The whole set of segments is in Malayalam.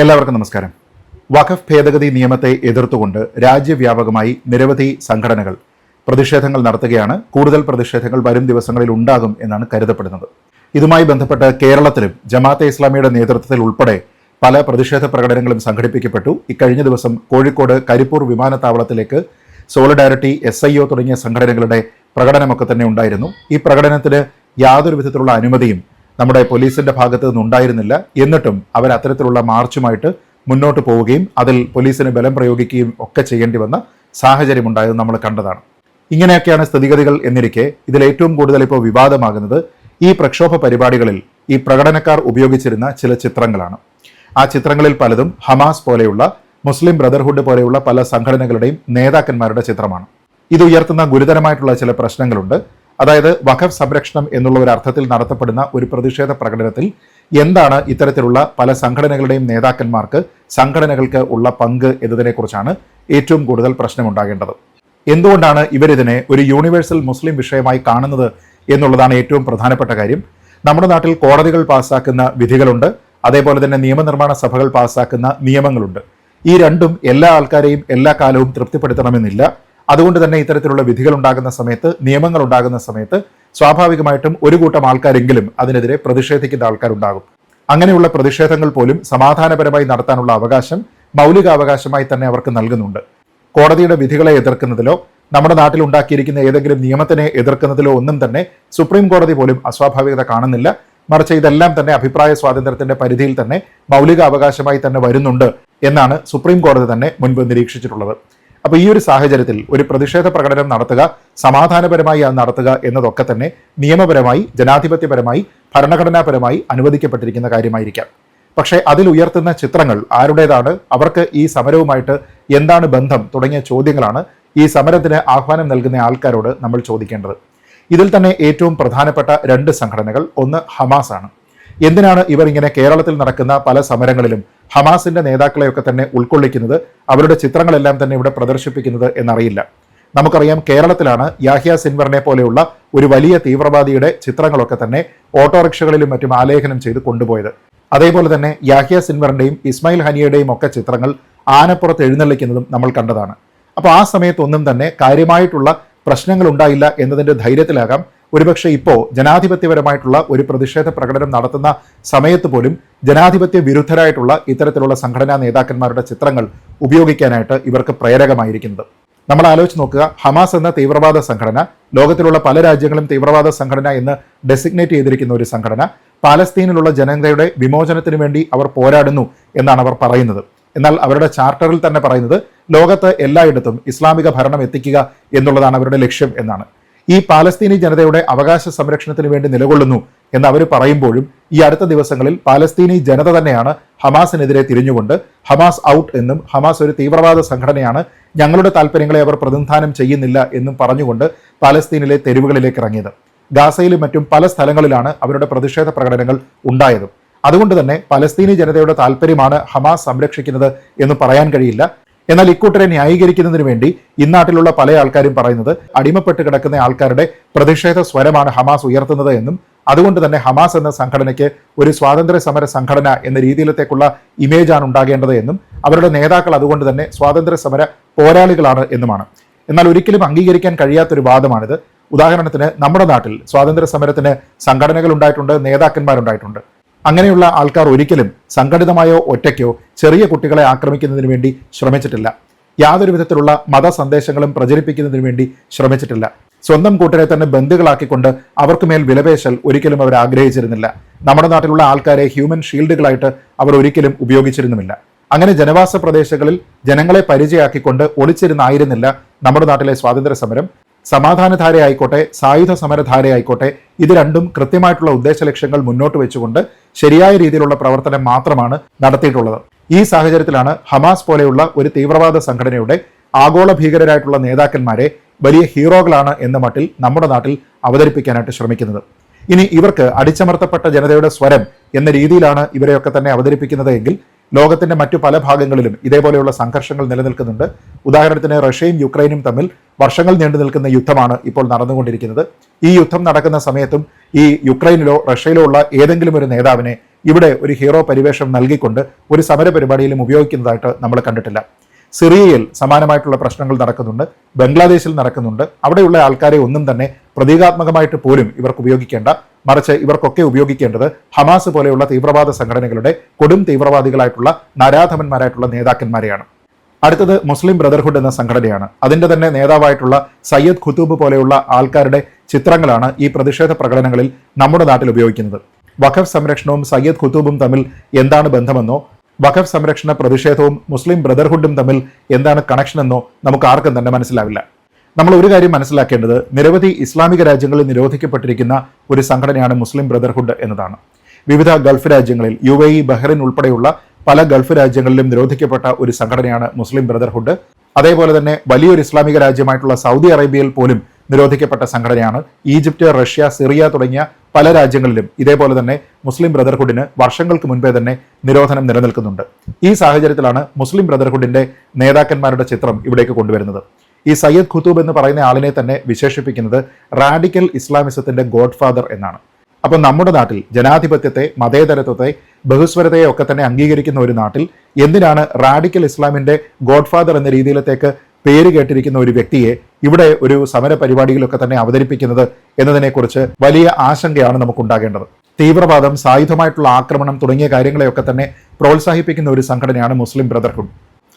എല്ലാവർക്കും നമസ്കാരം. വഖഫ് ഭേദഗതി നിയമത്തെ എതിർത്തുകൊണ്ട് രാജ്യവ്യാപകമായി നിരവധി സംഘടനകൾ പ്രതിഷേധങ്ങൾ നടത്തുകയാണ്. കൂടുതൽ പ്രതിഷേധങ്ങൾ വരും ദിവസങ്ങളിൽ ഉണ്ടാകും എന്നാണ് കരുതപ്പെടുന്നത്. ഇതുമായി ബന്ധപ്പെട്ട് കേരളത്തിലും ജമാഅത്തെ ഇസ്ലാമിയുടെ നേതൃത്വത്തിൽ ഉൾപ്പെടെ പല പ്രതിഷേധ പ്രകടനങ്ങളും സംഘടിപ്പിക്കപ്പെട്ടു. ഇക്കഴിഞ്ഞ ദിവസം കോഴിക്കോട് കരിപ്പൂർ വിമാനത്താവളത്തിലേക്ക് സോളിഡാരിറ്റി എസ് ഐ ഒ തുടങ്ങിയ സംഘടനകളുടെ പ്രകടനമൊക്കെ തന്നെ ഉണ്ടായിരുന്നു. ഈ പ്രകടനത്തിന് യാതൊരു വിധത്തിലുള്ള അനുമതിയും നമ്മുടെ പോലീസിന്റെ ഭാഗത്തു നിന്നുണ്ടായിരുന്നില്ല എന്നിട്ടും അവർ അത്തരത്തിലുള്ള മാർച്ചുമായിട്ട് മുന്നോട്ട് പോവുകയും അതിൽ പോലീസിന് ബലം പ്രയോഗിക്കുകയും ഒക്കെ ചെയ്യേണ്ടി വന്ന സാഹചര്യമുണ്ടായത് നമ്മൾ കണ്ടതാണ്. ഇങ്ങനെയൊക്കെയാണ് സ്ഥിതിഗതികൾ എന്നിരിക്കെ ഇതിൽ ഏറ്റവും കൂടുതൽ ഇപ്പോൾ വിവാദമാകുന്നത് ഈ പ്രക്ഷോഭ പരിപാടികളിൽ ഈ പ്രകടനക്കാർ ഉപയോഗിച്ചിരുന്ന ചില ചിത്രങ്ങളാണ്. ആ ചിത്രങ്ങളിൽ പലതും ഹമാസ് പോലെയുള്ള മുസ്ലിം ബ്രദർഹുഡ് പോലെയുള്ള പല സംഘടനകളുടെയും നേതാക്കന്മാരുടെ ചിത്രമാണ്. ഇത് ഉയർത്തുന്ന ഗുരുതരമായിട്ടുള്ള ചില പ്രശ്നങ്ങളുണ്ട്. അതായത് വഖഫ് സംരക്ഷണം എന്നുള്ള ഒരു അർത്ഥത്തിൽ നടത്തപ്പെടുന്ന ഒരു പ്രതിഷേധ പ്രകടനത്തിൽ എന്താണ് ഇത്തരത്തിലുള്ള പല സംഘടനകളുടെയും നേതാക്കന്മാർക്ക് സംഘടനകൾക്ക് ഉള്ള പങ്ക് എന്നതിനെക്കുറിച്ചാണ് ഏറ്റവും കൂടുതൽ പ്രശ്നമുണ്ടാകേണ്ടത്. എന്തുകൊണ്ടാണ് ഇവരിതിനെ ഒരു യൂണിവേഴ്സൽ മുസ്ലിം വിഷയമായി കാണുന്നത് എന്നുള്ളതാണ് ഏറ്റവും പ്രധാനപ്പെട്ട കാര്യം. നമ്മുടെ നാട്ടിൽ കോടതികൾ പാസ്സാക്കുന്ന വിധികളുണ്ട് അതേപോലെ തന്നെ നിയമനിർമ്മാണ സഭകൾ പാസ്സാക്കുന്ന നിയമങ്ങളുണ്ട്. ഈ രണ്ടും എല്ലാ ആൾക്കാരെയും എല്ലാ കാലവും തൃപ്തിപ്പെടുത്തണമെന്നില്ല. അതുകൊണ്ട് തന്നെ ഇത്തരത്തിലുള്ള വിധികൾ ഉണ്ടാകുന്ന സമയത്ത് നിയമങ്ങൾ ഉണ്ടാകുന്ന സമയത്ത് സ്വാഭാവികമായിട്ടും ഒരു കൂട്ടം ആൾക്കാരെങ്കിലും അതിനെതിരെ പ്രതിഷേധിക്കുന്ന ആൾക്കാരുണ്ടാകും. അങ്ങനെയുള്ള പ്രതിഷേധങ്ങൾ പോലും സമാധാനപരമായി നടത്താനുള്ള അവകാശം മൗലികാവകാശമായി തന്നെ അവർക്ക് നൽകുന്നുണ്ട്. കോടതിയുടെ വിധികളെ എതിർക്കുന്നതിലോ നമ്മുടെ നാട്ടിൽ ഉണ്ടാക്കിയിരിക്കുന്ന ഏതെങ്കിലും നിയമത്തിനെ എതിർക്കുന്നതിലോ ഒന്നും തന്നെ സുപ്രീം കോടതി പോലും അസ്വാഭാവികത കാണുന്നില്ല. മറിച്ച് ഇതെല്ലാം തന്നെ അഭിപ്രായ സ്വാതന്ത്ര്യത്തിന്റെ പരിധിയിൽ തന്നെ മൗലികാവകാശമായി തന്നെ വരുന്നുണ്ട് എന്നാണ് സുപ്രീം കോടതി തന്നെ മുൻപ് നിരീക്ഷിച്ചിട്ടുള്ളത്. അപ്പോൾ ഈ ഒരു സാഹചര്യത്തിൽ ഒരു പ്രതിഷേധ പ്രകടനം നടത്തുക സമാധാനപരമായി അത് നടത്തുക എന്നതൊക്കെ തന്നെ നിയമപരമായി ജനാധിപത്യപരമായി ഭരണഘടനാപരമായി അനുവദിക്കപ്പെട്ടിരിക്കുന്ന കാര്യമായിരിക്കാം. പക്ഷേ അതിൽ ഉയർത്തുന്ന ചിത്രങ്ങൾ ആരുടേതാണ് അവർക്ക് ഈ സമരവുമായിട്ട് എന്താണ് ബന്ധം തുടങ്ങിയ ചോദ്യങ്ങളാണ് ഈ സമരത്തിന് ആഹ്വാനം നൽകുന്ന ആൾക്കാരോട് നമ്മൾ ചോദിക്കേണ്ടത്. ഇതിൽ തന്നെ ഏറ്റവും പ്രധാനപ്പെട്ട രണ്ട് സംഘടനകൾ ഒന്ന് ഹമാസ് ആണ് എന്തിനാണ് ഇവർ ഇങ്ങനെ കേരളത്തിൽ നടക്കുന്ന പല സമരങ്ങളിലും ഹമാസിന്റെ നേതാക്കളെയൊക്കെ തന്നെ ഉൾക്കൊള്ളിക്കുന്നത്? അവരുടെ ചിത്രങ്ങളെല്ലാം തന്നെ ഇവിടെ പ്രദർശിപ്പിക്കുന്നത് എന്നറിയില്ല. നമുക്കറിയാം കേരളത്തിലാണ് യാഹിയ സിൻവറിനെ പോലെയുള്ള ഒരു വലിയ തീവ്രവാദിയുടെ ചിത്രങ്ങളൊക്കെ തന്നെ ഓട്ടോറിക്ഷകളിലും മറ്റും ആലേഖനം ചെയ്ത് കൊണ്ടുപോയത്. അതേപോലെ തന്നെ യാഹിയ സിൻവറിന്റെയും ഇസ്മായിൽ ഹനിയുടെയും ഒക്കെ ചിത്രങ്ങൾ ആനപ്പുറത്ത് എഴുന്നള്ളിക്കുന്നതും നമ്മൾ കണ്ടതാണ്. അപ്പോൾ ആ സമയത്തൊന്നും തന്നെ കാര്യമായിട്ടുള്ള പ്രശ്നങ്ങൾ ഉണ്ടായില്ല എന്നതിന്റെ ധൈര്യത്തിലാകാം ഒരുപക്ഷെ ഇപ്പോൾ ജനാധിപത്യപരമായിട്ടുള്ള ഒരു പ്രതിഷേധ പ്രകടനം നടത്തുന്ന സമയത്ത് പോലും ജനാധിപത്യ വിരുദ്ധരായിട്ടുള്ള ഇത്തരത്തിലുള്ള സംഘടനാ നേതാക്കന്മാരുടെ ചിത്രങ്ങൾ ഉപയോഗിക്കാനായിട്ട് ഇവർക്ക് പ്രേരകമായിരിക്കുന്നത്. നമ്മൾ ആലോചിച്ച് നോക്കുക ഹമാസ് എന്ന തീവ്രവാദ സംഘടന ലോകത്തിലുള്ള പല രാജ്യങ്ങളും തീവ്രവാദ സംഘടന എന്ന് ഡെസിഗ്നേറ്റ് ചെയ്തിരിക്കുന്ന ഒരു സംഘടന പാലസ്തീനിലുള്ള ജനതയുടെ വിമോചനത്തിന് വേണ്ടി അവർ പോരാടുന്നു എന്നാണ് അവർ പറയുന്നത്. എന്നാൽ അവരുടെ ചാർട്ടറിൽ തന്നെ പറയുന്നത് ലോകത്ത് എല്ലായിടത്തും ഇസ്ലാമിക ഭരണം എത്തിക്കുക എന്നുള്ളതാണ് അവരുടെ ലക്ഷ്യം എന്നാണ്. ഈ പാലസ്തീനി ജനതയുടെ അവകാശ സംരക്ഷണത്തിന് വേണ്ടി നിലകൊള്ളുന്നു എന്ന് അവർ പറയുമ്പോഴും ഈ അടുത്ത ദിവസങ്ങളിൽ പാലസ്തീനി ജനത തന്നെയാണ് ഹമാസിനെതിരെ തിരിഞ്ഞുകൊണ്ട് ഹമാസ് ഔട്ട് എന്നും ഹമാസ് ഒരു തീവ്രവാദ സംഘടനയാണ് ഞങ്ങളുടെ താല്പര്യങ്ങളെ അവർ പ്രതിനിധാനം ചെയ്യുന്നില്ല എന്നും പറഞ്ഞുകൊണ്ട് പാലസ്തീനിലെ തെരുവുകളിലേക്ക് ഇറങ്ങിയത്. ഗാസയിലും മറ്റും പല സ്ഥലങ്ങളിലാണ് അവരുടെ പ്രതിഷേധ പ്രകടനങ്ങൾ ഉണ്ടായത്. അതുകൊണ്ട് തന്നെ പലസ്തീനി ജനതയുടെ താല്പര്യമാണ് ഹമാസ് സംരക്ഷിക്കുന്നത് എന്ന് പറയാൻ കഴിയില്ല. എന്നാൽ ഇക്കൂട്ടരെ ന്യായീകരിക്കുന്നതിന് വേണ്ടി ഇന്നാട്ടിലുള്ള പല ആൾക്കാരും പറയുന്നത് അടിമപ്പെട്ട് കിടക്കുന്ന ആൾക്കാരുടെ പ്രതിഷേധ സ്വരമാണ് ഹമാസ് ഉയർത്തുന്നത് എന്നും അതുകൊണ്ട് തന്നെ ഹമാസ് എന്ന സംഘടനയ്ക്ക് ഒരു സ്വാതന്ത്ര്യ സമര സംഘടന എന്ന രീതിയിലത്തേക്കുള്ള ഇമേജാണ് ഉണ്ടാകേണ്ടത് എന്നും അവരുടെ നേതാക്കൾ അതുകൊണ്ട് തന്നെ സ്വാതന്ത്ര്യ സമര പോരാളികളാണ് എന്നുമാണ്. എന്നാൽ ഒരിക്കലും അംഗീകരിക്കാൻ കഴിയാത്തൊരു വാദമാണിത്. ഉദാഹരണത്തിന് നമ്മുടെ നാട്ടിൽ സ്വാതന്ത്ര്യ സമരത്തിന് സംഘടനകൾ ഉണ്ടായിട്ടുണ്ട് നേതാക്കന്മാരുണ്ടായിട്ടുണ്ട്. അങ്ങനെയുള്ള ആൾക്കാർ ഒരിക്കലും സംഘടിതമായോ ഒറ്റയ്ക്കോ ചെറിയ കുട്ടികളെ ആക്രമിക്കുന്നതിന് വേണ്ടി ശ്രമിച്ചിട്ടില്ല. യാതൊരു വിധത്തിലുള്ള മത സന്ദേശങ്ങളും പ്രചരിപ്പിക്കുന്നതിന് വേണ്ടി ശ്രമിച്ചിട്ടില്ല. സ്വന്തം കൂട്ടരെ തന്നെ ബന്ധുക്കളാക്കിക്കൊണ്ട് അവർക്ക് മേൽ വിലപേശൽ ഒരിക്കലും അവർ ആഗ്രഹിച്ചിരുന്നില്ല. നമ്മുടെ നാട്ടിലുള്ള ആൾക്കാരെ ഹ്യൂമൻ ഷീൽഡുകളായിട്ട് അവർ ഒരിക്കലും ഉപയോഗിച്ചിരുന്നുമില്ല. അങ്ങനെ ജനവാസ പ്രദേശങ്ങളിൽ ജനങ്ങളെ പരിചയമാക്കിക്കൊണ്ട് ഒളിച്ചിരുന്നായിരുന്നില്ല നമ്മുടെ നാട്ടിലെ സ്വാതന്ത്ര്യ സമരം സമാധാനധാരയായിക്കോട്ടെ സായുധ സമരധാരയായിക്കോട്ടെ ഇത് രണ്ടും കൃത്യമായിട്ടുള്ള ഉദ്ദേശ ലക്ഷ്യങ്ങൾ മുന്നോട്ട് വെച്ചുകൊണ്ട് ശരിയായ രീതിയിലുള്ള പ്രവർത്തനം മാത്രമാണ് നടത്തിയിട്ടുള്ളത്. ഈ സാഹചര്യത്തിലാണ് ഹമാസ് പോലെയുള്ള ഒരു തീവ്രവാദ സംഘടനയുടെ ആഗോള ഭീകരരായിട്ടുള്ള നേതാക്കന്മാരെ വലിയ ഹീറോകളാണ് എന്ന മട്ടിൽ നമ്മുടെ നാട്ടിൽ അവതരിപ്പിക്കാനായിട്ട് ശ്രമിക്കുന്നത്. ഇനി ഇവർക്ക് അടിച്ചമർത്തപ്പെട്ട ജനതയുടെ സ്വരം എന്ന രീതിയിലാണ് ഇവരെയൊക്കെ തന്നെ അവതരിപ്പിക്കുന്നത് എങ്കിൽ ലോകത്തിന്റെ മറ്റു പല ഭാഗങ്ങളിലും ഇതേപോലെയുള്ള സംഘർഷങ്ങൾ നിലനിൽക്കുന്നുണ്ട്. ഉദാഹരണത്തിന് റഷ്യയും യുക്രൈനും തമ്മിൽ വർഷങ്ങൾ നീണ്ടു നിൽക്കുന്ന യുദ്ധമാണ് ഇപ്പോൾ നടന്നുകൊണ്ടിരിക്കുന്നത്. ഈ യുദ്ധം നടക്കുന്ന സമയത്തും ഈ യുക്രൈനിലോ റഷ്യയിലോ ഉള്ള ഏതെങ്കിലും ഒരു നേതാവിനെ ഇവിടെ ഒരു ഹീറോ പരിവേഷം നൽകിക്കൊണ്ട് ഒരു സമര പരിപാടിയിലും ഉപയോഗിക്കുന്നതായിട്ട് നമ്മൾ കണ്ടിട്ടില്ല. സിറിയയിൽ സമാനമായിട്ടുള്ള പ്രശ്നങ്ങൾ നടക്കുന്നുണ്ട് ബംഗ്ലാദേശിൽ നടക്കുന്നുണ്ട്. അവിടെയുള്ള ആൾക്കാരെ ഒന്നും തന്നെ പ്രതീകാത്മകമായിട്ട് പോലും ഇവർക്ക് ഉപയോഗിക്കേണ്ട മറിച്ച് ഇവർക്കൊക്കെ ഉപയോഗിക്കേണ്ടത് ഹമാസ് പോലെയുള്ള തീവ്രവാദ സംഘടനകളുടെ കൊടും തീവ്രവാദികളായിട്ടുള്ള നരാധമന്മാരായിട്ടുള്ള നേതാക്കന്മാരെയാണ്. അടുത്തത് മുസ്ലിം ബ്രദർഹുഡ് എന്ന സംഘടനയാണ്. അതിന്റെ തന്നെ നേതാവായിട്ടുള്ള സയ്യദ് ഖുത്തൂബ് പോലെയുള്ള ആൾക്കാരുടെ ചിത്രങ്ങളാണ് ഈ പ്രതിഷേധ പ്രകടനങ്ങളിൽ നമ്മുടെ നാട്ടിൽ ഉപയോഗിക്കുന്നത്. വഖഫ് സംരക്ഷണവും സയ്യദ് ഖുത്തൂബും തമ്മിൽ എന്താണ് ബന്ധമെന്നോ വഖഫ് സംരക്ഷണ പ്രതിഷേധവും മുസ്ലിം ബ്രദർഹുഡും തമ്മിൽ എന്താണ് കണക്ഷൻ എന്നോ നമുക്ക് ആർക്കും തന്നെ മനസ്സിലാവില്ല. നമ്മൾ ഒരു കാര്യം മനസ്സിലാക്കേണ്ടത് നിരവധി ഇസ്ലാമിക രാജ്യങ്ങളിൽ നിരോധിക്കപ്പെട്ടിരിക്കുന്ന ഒരു സംഘടനയാണ് മുസ്ലിം ബ്രദർഹുഡ് എന്നതാണ്. വിവിധ ഗൾഫ് രാജ്യങ്ങളിൽ യു എ ഇ ബഹ്റിൻ ഉൾപ്പെടെയുള്ള പല ഗൾഫ് രാജ്യങ്ങളിലും നിരോധിക്കപ്പെട്ട ഒരു സംഘടനയാണ് മുസ്ലിം ബ്രദർഹുഡ്. അതേപോലെ തന്നെ വലിയൊരു ഇസ്ലാമിക രാജ്യമായിട്ടുള്ള സൗദി അറേബ്യയിൽ പോലും നിരോധിക്കപ്പെട്ട സംഘടനയാണ്. ഈജിപ്റ്റ് റഷ്യ സിറിയ തുടങ്ങിയ പല രാജ്യങ്ങളിലും ഇതേപോലെ തന്നെ മുസ്ലിം ബ്രദർഹുഡിന് വർഷങ്ങൾക്ക് മുൻപേ തന്നെ നിരോധനം നിലനിൽക്കുന്നുണ്ട്. ഈ സാഹചര്യത്തിലാണ് മുസ്ലിം ബ്രദർഹുഡിന്റെ നേതാക്കന്മാരുടെ ചിത്രം ഇവിടേക്ക് കൊണ്ടുവരുന്നത്. ഈ സയ്യദ് ഖുത്തൂബ് എന്ന് പറയുന്ന ആളിനെ തന്നെ വിശേഷിപ്പിക്കുന്നത് റാഡിക്കൽ ഇസ്ലാമിസത്തിന്റെ ഗോഡ് ഫാദർ എന്നാണ്. അപ്പോൾ നമ്മുടെ നാട്ടിൽ ജനാധിപത്യത്തെ മതേതരത്വത്തെ ബഹുസ്വരതയെ ഒക്കെ തന്നെ അംഗീകരിക്കുന്ന ഒരു നാട്ടിൽ എന്തിനാണ് റാഡിക്കൽ ഇസ്ലാമിന്റെ ഗോഡ് ഫാദർ എന്ന രീതിയിലത്തേക്ക് പേര് കേട്ടിരിക്കുന്ന ഒരു വ്യക്തിയെ ഇവിടെ ഒരു സമര പരിപാടിയിലൊക്കെ തന്നെ അവതരിപ്പിക്കുന്നത് എന്നതിനെക്കുറിച്ച് വലിയ ആശങ്കയാണ് നമുക്കുണ്ടാകേണ്ടത്. തീവ്രവാദം സായുധമായിട്ടുള്ള ആക്രമണം തുടങ്ങിയ കാര്യങ്ങളെയൊക്കെ തന്നെ പ്രോത്സാഹിപ്പിക്കുന്ന ഒരു സംഘടനയാണ് മുസ്ലിം ബ്രദർഹുഡ്.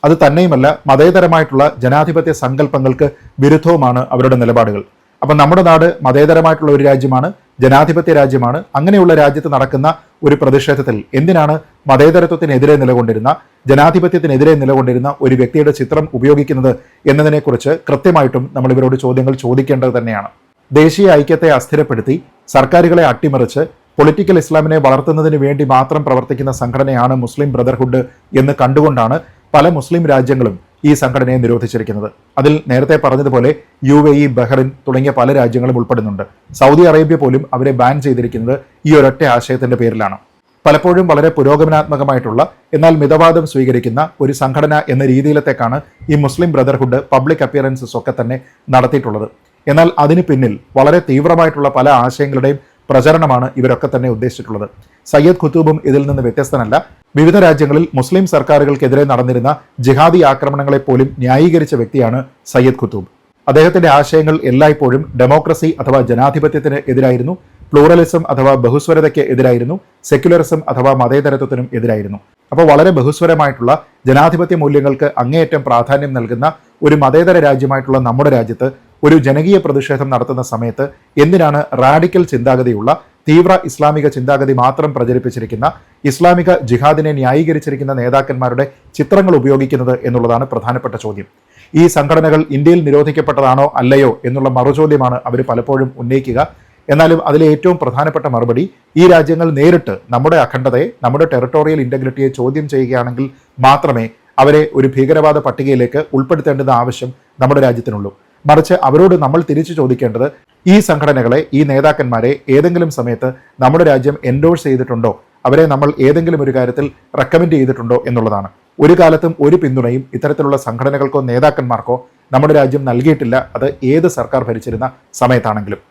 അത് തന്നെയുമല്ല മതേതരമായിട്ടുള്ള ജനാധിപത്യ സങ്കല്പങ്ങൾക്ക് വിരുദ്ധവുമാണ് അവരുടെ നിലപാടുകൾ. അപ്പം നമ്മുടെ നാട് മതേതരമായിട്ടുള്ള ഒരു രാജ്യമാണ് ജനാധിപത്യ രാജ്യമാണ്. അങ്ങനെയുള്ള രാജ്യത്ത് നടക്കുന്ന ഒരു പ്രതിഷേധത്തിൽ എന്തിനാണ് മതേതരത്വത്തിനെതിരെ നിലകൊണ്ടിരുന്ന ജനാധിപത്യത്തിനെതിരെ നിലകൊണ്ടിരുന്ന ഒരു വ്യക്തിയുടെ ചിത്രം ഉപയോഗിക്കുന്നത് എന്നതിനെക്കുറിച്ച് കൃത്യമായിട്ടും നമ്മൾ ഇവരോട് ചോദ്യങ്ങൾ ചോദിക്കേണ്ടത് തന്നെയാണ്. ദേശീയ ഐക്യത്തെ അസ്ഥിരപ്പെടുത്തി സർക്കാരുകളെ അട്ടിമറിച്ച് പൊളിറ്റിക്കൽ ഇസ്ലാമിനെ വളർത്തുന്നതിന് വേണ്ടി മാത്രം പ്രവർത്തിക്കുന്ന സംഘടനയാണ് മുസ്ലിം ബ്രദർഹുഡ് എന്ന് കണ്ടുകൊണ്ടാണ് പല മുസ്ലിം രാജ്യങ്ങളും ഈ സംഘടനയെ നിരോധിച്ചിരിക്കുന്നത്. അതിൽ നേരത്തെ പറഞ്ഞതുപോലെ യു എ ഇ ബഹ്റിൻ തുടങ്ങിയ പല രാജ്യങ്ങളും ഉൾപ്പെടുന്നുണ്ട്. സൗദി അറേബ്യ പോലും അവരെ ബാൻ ചെയ്തിരിക്കുന്നത് ഈ ഒരൊറ്റ ആശയത്തിന്റെ പേരിലാണ്. പലപ്പോഴും വളരെ പുരോഗമനാത്മകമായിട്ടുള്ള എന്നാൽ മിതവാദം സ്വീകരിക്കുന്ന ഒരു സംഘടന എന്ന രീതിയിലത്തേക്കാണ് ഈ മുസ്ലിം ബ്രദർഹുഡ് പബ്ലിക് അപ്പിയറൻസസ് ഒക്കെ തന്നെ നടത്തിയിട്ടുള്ളത്. എന്നാൽ അതിന് പിന്നിൽ വളരെ തീവ്രമായിട്ടുള്ള പല ആശയങ്ങളുടെയും പ്രചരണമാണ് ഇവരൊക്കെ തന്നെ ഉദ്ദേശിച്ചിട്ടുള്ളത്. സയ്യദ് ഖുത്തൂബും ഇതിൽ നിന്ന് വ്യത്യസ്തനല്ല. വിവിധ രാജ്യങ്ങളിൽ മുസ്ലിം സർക്കാരുകൾക്കെതിരെ നടന്നിരുന്ന ജിഹാദി ആക്രമണങ്ങളെ പോലും ന്യായീകരിച്ച വ്യക്തിയാണ് സയ്യദ് ഖുത്തൂബ്. അദ്ദേഹത്തിന്റെ ആശയങ്ങൾ എല്ലായ്പ്പോഴും ഡെമോക്രസി അഥവാ ജനാധിപത്യത്തിന് എതിരായിരുന്നു. പ്ലൂറലിസം അഥവാ ബഹുസ്വരതയ്ക്ക് എതിരായിരുന്നു. സെക്യുലറിസം അഥവാ മതേതരത്വത്തിനും എതിരായിരുന്നു. അപ്പോൾ വളരെ ബഹുസ്വരമായിട്ടുള്ള ജനാധിപത്യ മൂല്യങ്ങൾക്ക് അങ്ങേയറ്റം പ്രാധാന്യം നൽകുന്ന ഒരു മതേതര രാജ്യമായിട്ടുള്ള നമ്മുടെ രാജ്യത്ത് ഒരു ജനകീയ പ്രതിഷേധം നടത്തുന്ന സമയത്ത് എന്തിനാണ് റാഡിക്കൽ ചിന്താഗതിയുള്ള തീവ്ര ഇസ്ലാമിക ചിന്താഗതി മാത്രം പ്രചരിപ്പിച്ചിരിക്കുന്ന ഇസ്ലാമിക ജിഹാദിനെ ന്യായീകരിച്ചിരിക്കുന്ന നേതാക്കന്മാരുടെ ചിത്രങ്ങൾ ഉപയോഗിക്കുന്നത് എന്നുള്ളതാണ് പ്രധാനപ്പെട്ട ചോദ്യം. ഈ സംഘടനകൾ ഇന്ത്യയിൽ നിരോധിക്കപ്പെട്ടതാണോ അല്ലയോ എന്നുള്ള മറുചോദ്യമാണ് അവർ പലപ്പോഴും ഉന്നയിക്കുക. എന്നാലും അതിലെ ഏറ്റവും പ്രധാനപ്പെട്ട മറുപടി ഈ രാജ്യങ്ങൾ നേരിട്ട് നമ്മുടെ അഖണ്ഡതയെ നമ്മുടെ ടെറിട്ടോറിയൽ ഇന്റഗ്രിറ്റിയെ ചോദ്യം ചെയ്യുകയാണെങ്കിൽ മാത്രമേ അവരെ ഒരു ഭീകരവാദ പട്ടികയിലേക്ക് ഉൾപ്പെടുത്തേണ്ടുന്ന ആവശ്യം നമ്മുടെ രാജ്യത്തിനുള്ളൂ. മറിച്ച് അവരോട് നമ്മൾ തിരിച്ചു ചോദിക്കേണ്ടത് ഈ സംഘടനകളെ ഈ നേതാക്കന്മാരെ ഏതെങ്കിലും സമയത്ത് നമ്മുടെ രാജ്യം എൻഡോഴ്സ് ചെയ്തിട്ടുണ്ടോ? അവരെ നമ്മൾ ഏതെങ്കിലും ഒരു കാര്യത്തിൽ റെക്കമെൻഡ് ചെയ്തിട്ടുണ്ടോ എന്നുള്ളതാണ്. ഒരു കാലത്തും ഒരു പിന്തുണയും ഇത്തരത്തിലുള്ള സംഘടനകൾക്കോ നേതാക്കന്മാർക്കോ നമ്മുടെ രാജ്യം നൽകിയിട്ടില്ല. അത് ഏത് സർക്കാർ ഭരിച്ചിരുന്ന സമയത്താണെങ്കിലും.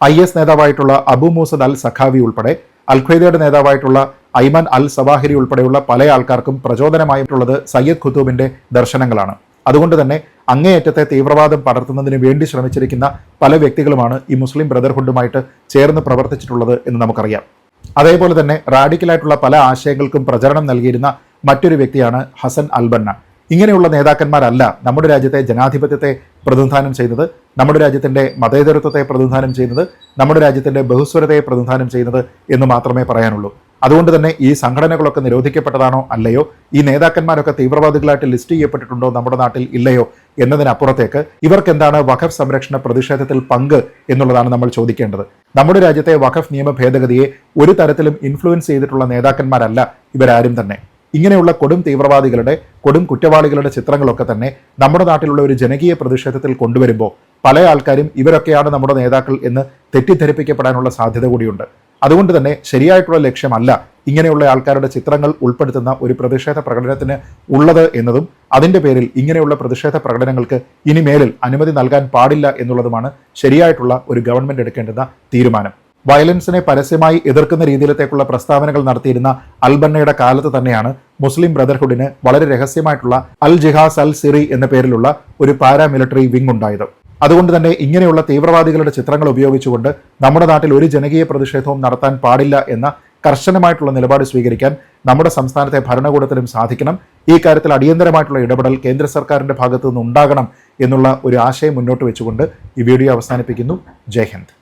ഐ എസ് നേതാവായിട്ടുള്ള അബു മൂസദ് അൽ സഖാവി ഉൾപ്പെടെ അൽഖൈദയുടെ നേതാവായിട്ടുള്ള ഐമൻ അൽ സവാഹിരി ഉൾപ്പെടെയുള്ള പല ആൾക്കാർക്കും പ്രചോദനമായിട്ടുള്ളത് സയ്യദ് ഖുത്തൂബിന്റെ ദർശനങ്ങളാണ്. അതുകൊണ്ട് തന്നെ അങ്ങേയറ്റത്തെ തീവ്രവാദം പടർത്തുന്നതിന് വേണ്ടി ശ്രമിച്ചിരിക്കുന്ന പല വ്യക്തികളുമാണ് ഈ മുസ്ലിം ബ്രദർഹുഡുമായിട്ട് ചേർന്ന് പ്രവർത്തിച്ചിട്ടുള്ളത് എന്ന് നമുക്കറിയാം. അതേപോലെ തന്നെ റാഡിക്കലായിട്ടുള്ള പല ആശയങ്ങൾക്കും പ്രചരണം നൽകിയിരുന്ന മറ്റൊരു വ്യക്തിയാണ് ഹസൻ അൽബന്ന. ഇങ്ങനെയുള്ള നേതാക്കന്മാരല്ല നമ്മുടെ രാജ്യത്തെ ജനാധിപത്യത്തെ പ്രതിനിധാനം ചെയ്യുന്നത് നമ്മുടെ രാജ്യത്തിന്റെ മതേതരത്വത്തെ പ്രതിനിധാനം ചെയ്യുന്നത് നമ്മുടെ രാജ്യത്തിന്റെ ബഹുസ്വരതയെ പ്രതിനിധാനം ചെയ്യുന്നത് എന്ന് മാത്രമേ പറയാനുള്ളൂ. അതുകൊണ്ട് തന്നെ ഈ സംഘടനകളൊക്കെ നിരോധിക്കപ്പെട്ടതാണോ അല്ലയോ? ഈ നേതാക്കന്മാരൊക്കെ തീവ്രവാദികളായിട്ട് ലിസ്റ്റ് ചെയ്യപ്പെട്ടിട്ടുണ്ടോ നമ്മുടെ നാട്ടിൽ ഇല്ലയോ എന്നതിനപ്പുറത്തേക്ക് ഇവർക്ക് എന്താണ് വഖഫ് സംരക്ഷണ പ്രതിഷേധത്തിൽ പങ്ക് എന്നുള്ളതാണ് നമ്മൾ ചോദിക്കേണ്ടത്. നമ്മുടെ രാജ്യത്തെ വഖഫ് നിയമ ഭേദഗതിയെ ഒരു തരത്തിലും ഇൻഫ്ലുവൻസ് ചെയ്തിട്ടുള്ള നേതാക്കന്മാരല്ല ഇവരാരും തന്നെ. ഇങ്ങനെയുള്ള കൊടും തീവ്രവാദികളുടെ കൊടും കുറ്റവാളികളുടെ ചിത്രങ്ങളൊക്കെ തന്നെ നമ്മുടെ നാട്ടിലുള്ള ഒരു ജനകീയ പ്രതിഷേധത്തിൽ കൊണ്ടുവരുമ്പോൾ പല ആൾക്കാരും ഇവരൊക്കെയാണ് നമ്മുടെ നേതാക്കൾ എന്ന് തെറ്റിദ്ധരിപ്പിക്കപ്പെടാനുള്ള സാധ്യത കൂടിയുണ്ട്. അതുകൊണ്ട് തന്നെ ശരിയായിട്ടുള്ള ലക്ഷ്യമല്ല ഇങ്ങനെയുള്ള ആൾക്കാരുടെ ചിത്രങ്ങൾ ഉൾപ്പെടുത്തുന്ന ഒരു പ്രതിഷേധ പ്രകടനത്തിന് ഉള്ളത് എന്നതും അതിന്റെ പേരിൽ ഇങ്ങനെയുള്ള പ്രതിഷേധ പ്രകടനങ്ങൾക്ക് ഇനി മേലിൽ അനുമതി നൽകാൻ പാടില്ല എന്നുള്ളതുമാണ് ശരിയായിട്ടുള്ള ഒരു ഗവൺമെന്റ് എടുക്കേണ്ടുന്ന തീരുമാനം. വയലൻസിനെ പരസ്യമായി എതിർക്കുന്ന രീതിയിലത്തേക്കുള്ള പ്രസ്താവനകൾ നടത്തിയിരുന്ന അൽബന്നയുടെ കാലത്ത് തന്നെയാണ് മുസ്ലിം ബ്രദർഹുഡിന് വളരെ രഹസ്യമായിട്ടുള്ള അൽ ജിഹാസ് അൽ സിറി എന്ന പേരിലുള്ള ഒരു പാരാമിലിറ്ററി വിംഗ് ഉണ്ടായത് അതുകൊണ്ട് തന്നെ ഇങ്ങനെയുള്ള തീവ്രവാദികളുടെ ചിത്രങ്ങൾ ഉപയോഗിച്ചുകൊണ്ട് നമ്മുടെ നാട്ടിൽ ഒരു ജനകീയ പ്രതിഷേധവും നടത്താൻ പാടില്ല എന്ന കർശനമായിട്ടുള്ള നിലപാട് സ്വീകരിക്കാൻ നമ്മുടെ സംസ്ഥാനത്തെ ഭരണകൂടത്തിലും സാധിക്കണം. ഈ കാര്യത്തിൽ അടിയന്തരമായിട്ടുള്ള ഇടപെടൽ കേന്ദ്ര സർക്കാരിന്റെ ഭാഗത്തു നിന്ന് ഉണ്ടാകണം എന്നുള്ള ഒരു ആശയം മുന്നോട്ട് വെച്ചുകൊണ്ട് ഈ വീഡിയോ അവസാനിപ്പിക്കുന്നു. ജയ് ഹിന്ദ്.